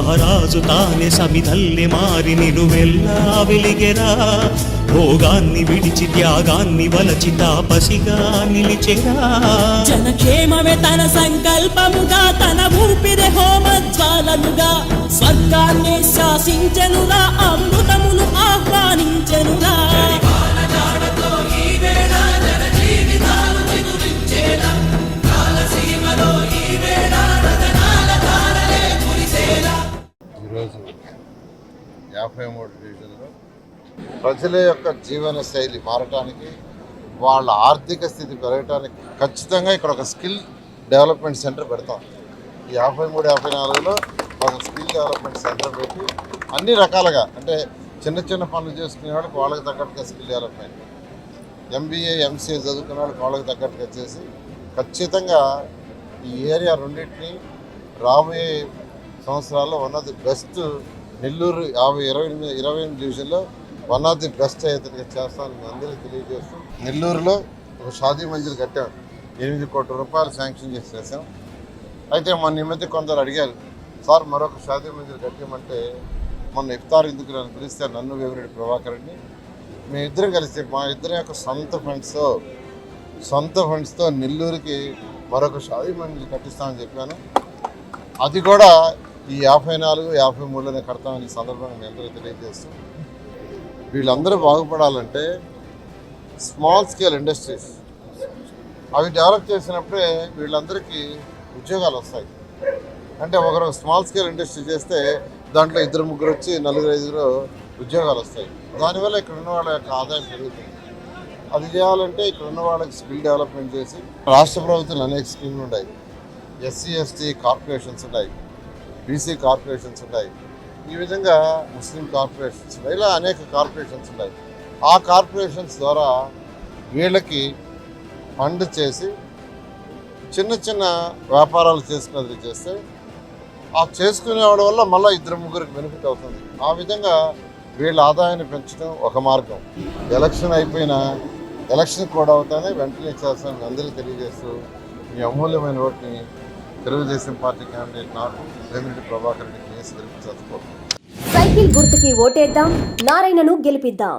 మహారాజు తానే సమిధల్లె మారి నిలువెల్లా వెలిగెరా. భోగాన్ని విడిచి త్యాగాన్ని వలచి తాపసిగా నిలిచెరా. జనక్షేమమే తన సంకల్పముగా తన ఊపిరి హోమజ్వాలముగా స్వర్గాన్ని శాసించనుగా అమ్ము. యాభై మూడు డివిజన్లో. ప్రజల యొక్క జీవన శైలి మారటానికి వాళ్ళ ఆర్థిక స్థితి పెరగటానికి ఖచ్చితంగా ఇక్కడ ఒక స్కిల్ డెవలప్మెంట్ సెంటర్ పెడతాం. ఈ యాభై మూడు యాభై నాలుగులో ఒక స్కిల్ డెవలప్మెంట్ సెంటర్ పెట్టి అన్ని రకాలుగా అంటే చిన్న చిన్న పనులు చేసుకునే వాళ్ళకి వాళ్ళకి తగ్గట్టుగా స్కిల్ డెవలప్మెంట్. ఎంబీఏ ఎంసీఏ చదువుకున్న వాళ్ళకి వాళ్ళకి తగ్గట్టుగా చేసి ఖచ్చితంగా ఈ ఏరియా రెండింటిని రాబోయే సంవత్సరాల్లో one of the best Nellore యాభై ఇరవై ఎనిమిది ఇరవై ఎనిమిది డివిజన్లో వన్ ఆఫ్ ది బెస్ట్ అయ్యేటట్టుగా చేస్తాను అందరికీ తెలియజేస్తూ నెల్లూరులో ఒక షాదీ మంజిల్ కట్టాం ఎనిమిది కోట్ల రూపాయలు శాంక్షన్ చేసి చేసాం అయితే మొన్న ఈ మధ్య కొందరు అడిగారు సార్ మరొక షాదీ మంజిల్ కట్టామంటే మొన్న ఇఫ్తార్ ఎందుకు నన్ను పిలిస్తే నన్ను వేమిరెడ్డి ప్రభాకర్ రెడ్డి మీ ఇద్దరం కలిసి మా ఇద్దరి యొక్క సొంత ఫండ్స్తో సొంత ఫండ్స్తో నెల్లూరుకి మరొక షాదీ మంజిల్ కట్టిస్తామని చెప్పాను. అది కూడా ఈ యాభై నాలుగు యాభై మూడులోనే కడతామని సందర్భంగా మీ అందరూ తెలియజేస్తూ వీళ్ళందరూ బాగుపడాలంటే స్మాల్ స్కేల్ ఇండస్ట్రీస్ అవి డెవలప్ చేసినప్పుడే వీళ్ళందరికీ ఉద్యోగాలు వస్తాయి. అంటే ఒకరు స్మాల్ స్కేల్ ఇండస్ట్రీ చేస్తే దాంట్లో ఇద్దరు ముగ్గురు వచ్చి నలుగురు ఐదుగురు ఉద్యోగాలు వస్తాయి. దానివల్ల ఇక్కడ ఉన్న వాళ్ళ యొక్క ఆదాయం పెరుగుతుంది. అది చేయాలంటే ఇక్కడ ఉన్న వాళ్ళకి స్కిల్ డెవలప్మెంట్ చేసి రాష్ట్ర ప్రభుత్వం అనేక స్కీమ్లు ఉన్నాయి. ఎస్సీ ఎస్టీ కార్పొరేషన్స్ ఉన్నాయి. బీసీ కార్పొరేషన్స్ ఉన్నాయి ఈ విధంగా ముస్లిం కార్పొరేషన్స్ ఉన్నాయి ఇలా అనేక కార్పొరేషన్స్ ఉన్నాయి ఆ కార్పొరేషన్స్ ద్వారా వీళ్ళకి ఫండ్ చేసి చిన్న చిన్న వ్యాపారాలు చేసుకున్నది చేస్తే ఆ చేసుకునేవాడి వల్ల మళ్ళీ ఇద్దరు ముగ్గురికి బెనిఫిట్ అవుతుంది. ఆ విధంగా వీళ్ళ ఆదాయాన్ని పెంచడం ఒక మార్గం. ఎలక్షన్ అయిపోయిన ఎలక్షన్ కూడా అవుతానే వెంటనే చేస్తాను అందరికీ తెలియజేస్తూ మీ అమూల్యమైన ఓటుని తెలుగుదేశం పార్టీ క్యాండిడేట్ నాకు వేమిరెడ్డి ప్రభాకర్ రెడ్డికి వేసి గెలిపించకపోతున్నాను సైకిల్ గుర్తుకి ఓటేద్దాం నారాయణను గెలిపిద్దాం.